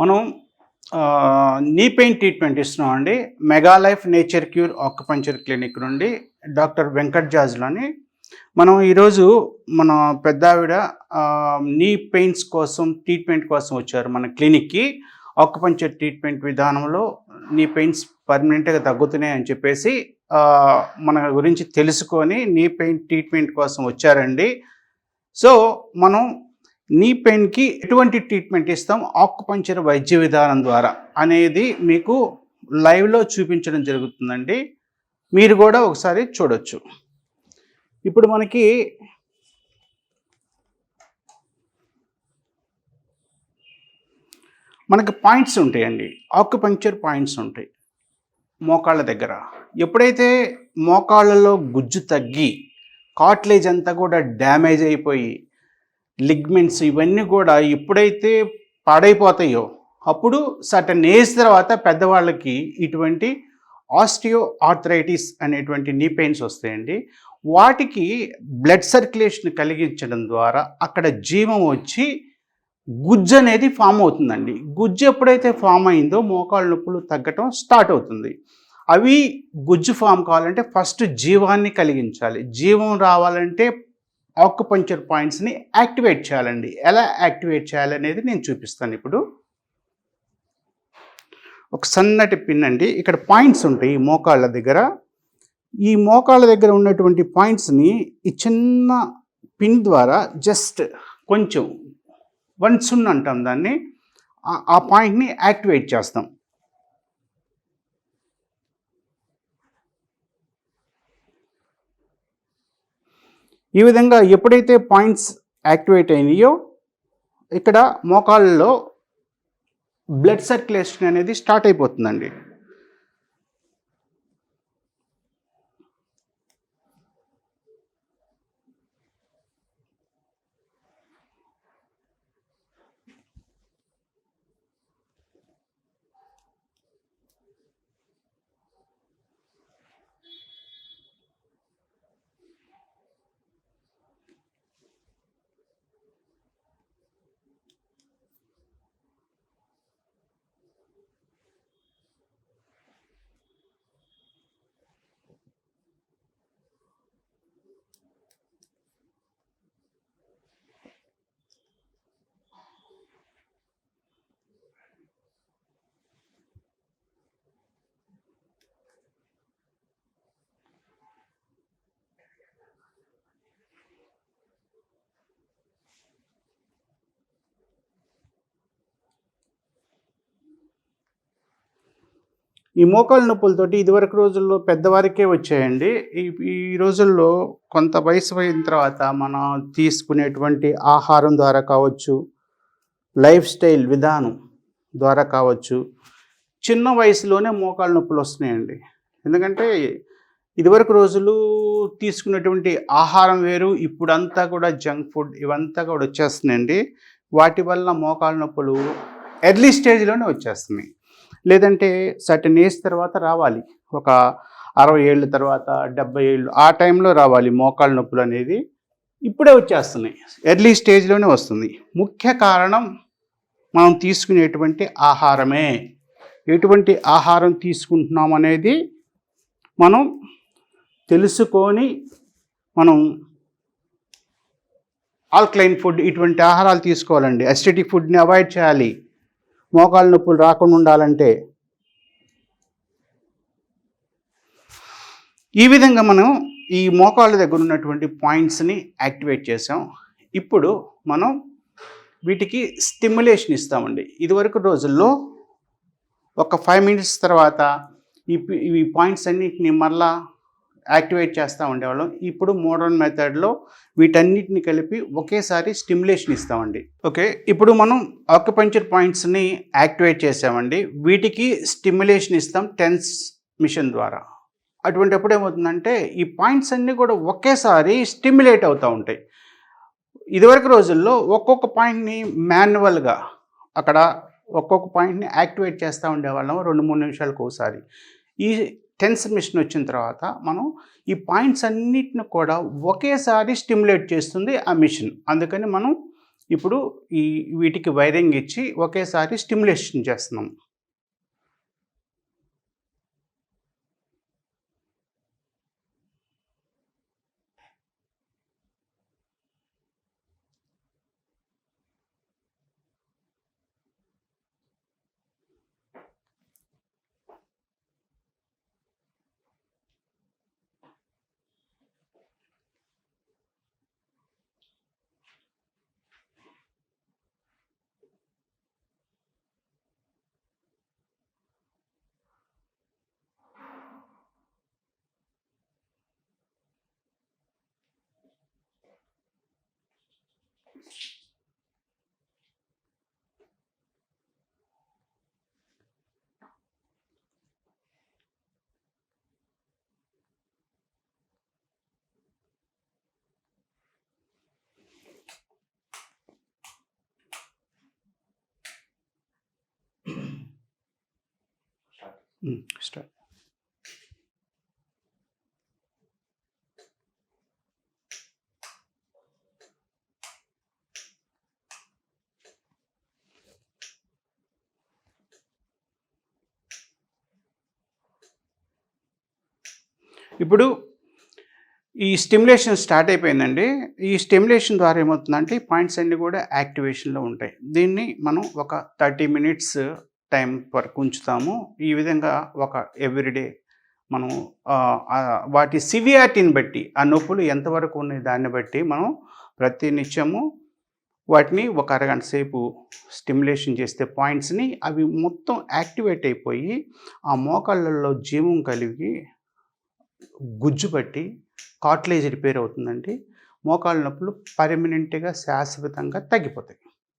మనం knee pain treatment ఇస్తున్నాం అండి mega life nature cure acupuncture clinic నుండి డాక్టర్ వెంకట్ జాజ్లోని. మనం ఈరోజు మన పెద్ద ఆవిడ నీ పెయిన్స్ కోసం ట్రీట్మెంట్ కోసం వచ్చారు మన క్లినిక్కి. ఆక్యుపంచర్ ట్రీట్మెంట్ విధానంలో నీ పెయిన్స్ పర్మనెంట్గా తగ్గుతున్నాయి అని చెప్పేసి మన గురించి తెలుసుకొని నీ పెయిన్ ట్రీట్మెంట్ కోసం వచ్చారండి. సో మనం నీ పెయిన్కి ఎటువంటి ట్రీట్మెంట్ ఇస్తాం? ఆకుపంచర్ వైద్య విధానం ద్వారా అనేది మీకు లైవ్లో చూపించడం జరుగుతుందండి. మీరు కూడా ఒకసారి చూడొచ్చు. ఇప్పుడు మనకి మనకి పాయింట్స్ ఉంటాయండి. ఆక్యుపంక్చర్ పాయింట్స్ ఉంటాయి మోకాళ్ళ దగ్గర. ఎప్పుడైతే మోకాళ్ళలో గుజ్జు తగ్గి కాట్లేజ్ అంతా కూడా డ్యామేజ్ అయిపోయి లిగ్మెంట్స్ ఇవన్నీ కూడా ఎప్పుడైతే పాడైపోతాయో అప్పుడు సటన్ ఏజ్ తర్వాత పెద్దవాళ్ళకి ఇటువంటి ఆస్టియో ఆర్థరైటిస్ అనేటువంటి నీ పెయిన్స్ వస్తాయండి. వాటికి బ్లడ్ సర్క్యులేషన్ కలిగించడం ద్వారా అక్కడ జీవం వచ్చి గుజ్జు అనేది ఫామ్ అవుతుందండి. గుజ్జు ఎప్పుడైతే ఫామ్ అయిందో మోకాళ్ళ నొప్పులు తగ్గటం స్టార్ట్ అవుతుంది. అవి గుజ్జు ఫామ్ కావాలంటే ఫస్ట్ జీవాన్ని కలిగించాలి. జీవం రావాలంటే ఆక్యుపంచర్ పాయింట్స్ని యాక్టివేట్ చేయాలండి. ఎలా యాక్టివేట్ చేయాలనేది నేను చూపిస్తాను ఇప్పుడు. ఒక సన్నటి పిన్ అండి. ఇక్కడ పాయింట్స్ ఉంటాయి ఈ మోకాళ్ళ దగ్గర. ఈ మోకాళ్ళ దగ్గర ఉన్నటువంటి పాయింట్స్ని ఈ చిన్న పిన్ ద్వారా జస్ట్ కొంచెం వన్ సున్ అంటాం దాన్ని. ఆ- ఆ పాయింట్ని యాక్టివేట్ చేస్తాం. ఈ విధంగా ఎప్పుడైతే పాయింట్స్ యాక్టివేట్ అయినాయో ఇక్కడ మోకాళ్ళలో బ్లడ్ సర్క్యులేషన్ అనేది స్టార్ట్ అయిపోతుందండి. ఈ మోకాళ్ళ నొప్పులతోటి ఇదివరకు రోజుల్లో పెద్దవారికే వచ్చాయండి. ఈ ఈ రోజుల్లో కొంత వయసు అయిన తర్వాత మనం తీసుకునేటువంటి ఆహారం ద్వారా కావచ్చు లైఫ్ స్టైల్ విధానం ద్వారా కావచ్చు చిన్న వయసులోనే మోకాళ్ళ నొప్పులు వస్తున్నాయండి. ఎందుకంటే ఇదివరకు రోజులు తీసుకునేటువంటి ఆహారం వేరు ఇప్పుడంతా కూడా జంక్ ఫుడ్ ఇవంతా కూడా వచ్చేస్తున్నాయండి. వాటి వల్ల మోకాళ్ళ నొప్పులు ఎర్లీ స్టేజ్లోనే వచ్చేస్తున్నాయి. లేదంటే సర్టన్ ఏజ్ తర్వాత రావాలి. ఒక అరవై ఏళ్ళ తర్వాత డెబ్బై ఏళ్ళు ఆ టైంలో రావాలి. మోకాళ్ళ నొప్పులు అనేది ఇప్పుడే వచ్చేస్తున్నాయి. ఎర్లీ స్టేజ్లోనే వస్తుంది. ముఖ్య కారణం మనం తీసుకునేటువంటి ఆహారమే. ఎటువంటి ఆహారం తీసుకుంటున్నాం అనేది మనం తెలుసుకొని మనం ఆల్కలైన్ ఫుడ్ ఇటువంటి ఆహారాలు తీసుకోవాలండి. అసిడిక్ ఫుడ్ని అవాయిడ్ చేయాలి. మోకాళ్ళ నొప్పులు రాకుండా ఉండాలంటే ఈ విధంగా మనం ఈ మోకాళ్ళ దగ్గర ఉన్నటువంటి పాయింట్స్ని యాక్టివేట్ చేసాం ఇప్పుడు మనం వీటికి స్టిమ్యులేషన్ ఇస్తామండి. ఇదివరకు రోజుల్లో ఒక ఫైవ్ మినిట్స్ తర్వాత ఈ ఈ పాయింట్స్ అన్నింటినీ మళ్ళా యాక్టివేట్ చేస్తూ ఉండేవాళ్ళం. ఇప్పుడు మోడర్న్ మెథడ్లో వీటన్నిటిని కలిపి ఒకేసారి స్టిమ్యులేషన్ ఇస్తామండి. ఓకే ఇప్పుడు మనం ఆక్యుపంచర్ పాయింట్స్ని యాక్టివేట్ చేసామండి. వీటికి స్టిమ్యులేషన్ ఇస్తాం టెన్స్ మిషన్ ద్వారా. అటువంటిప్పుడు ఏమవుతుందంటే ఈ పాయింట్స్ అన్నీ కూడా ఒకేసారి స్టిమ్యులేట్ అవుతూ ఉంటాయి. ఇదివరకు రోజుల్లో ఒక్కొక్క పాయింట్ని మాన్యువల్గా అక్కడ ఒక్కొక్క పాయింట్ని యాక్టివేట్ చేస్తూ ఉండేవాళ్ళం రెండు మూడు నిమిషాలకు ఒకసారి. ఈ టెన్స్ మిషన్ వచ్చిన తర్వాత మనం ఈ పాయింట్స్ అన్నిటిని కూడా ఒకేసారి స్టిమ్యులేట్ చేస్తుంది ఆ మిషన్. అందుకని మనం ఇప్పుడు ఈ వీటికి వైరింగ్ ఇచ్చి ఒకేసారి స్టిమ్యులేషన్ చేస్తున్నాం. ఉమ్, స్టార్ట్ ఇప్పుడు ఈ స్టిమ్యులేషన్ స్టార్ట్ అయిపోయిందండి. ఈ స్టిమ్యులేషన్ ద్వారా ఏమవుతుందంటే పాయింట్స్ అన్నీ కూడా యాక్టివేషన్లో ఉంటాయి. దీన్ని మనం ఒక థర్టీ మినిట్స్ టైం వరకు ఉంచుతాము. ఈ విధంగా ఒక ఎవ్రీడే మనం వాటి సివియారిటీని బట్టి ఆ నొప్పులు ఎంతవరకు ఉన్నాయి దాన్ని బట్టి మనం ప్రతి నిత్యము వాటిని ఒక అరగంట సేపు స్టిమ్యులేషన్ చేస్తే పాయింట్స్ని అవి మొత్తం యాక్టివేట్ అయిపోయి ఆ మోకాళ్ళల్లో జీవం కలిగి గుజ్జు పట్టి కాట్లేజ్ రిపేర్ అవుతుందండి. మోకాళ్ళ నొప్పులు పర్మనెంట్గా శాశ్వతంగా తగ్గిపోతాయి.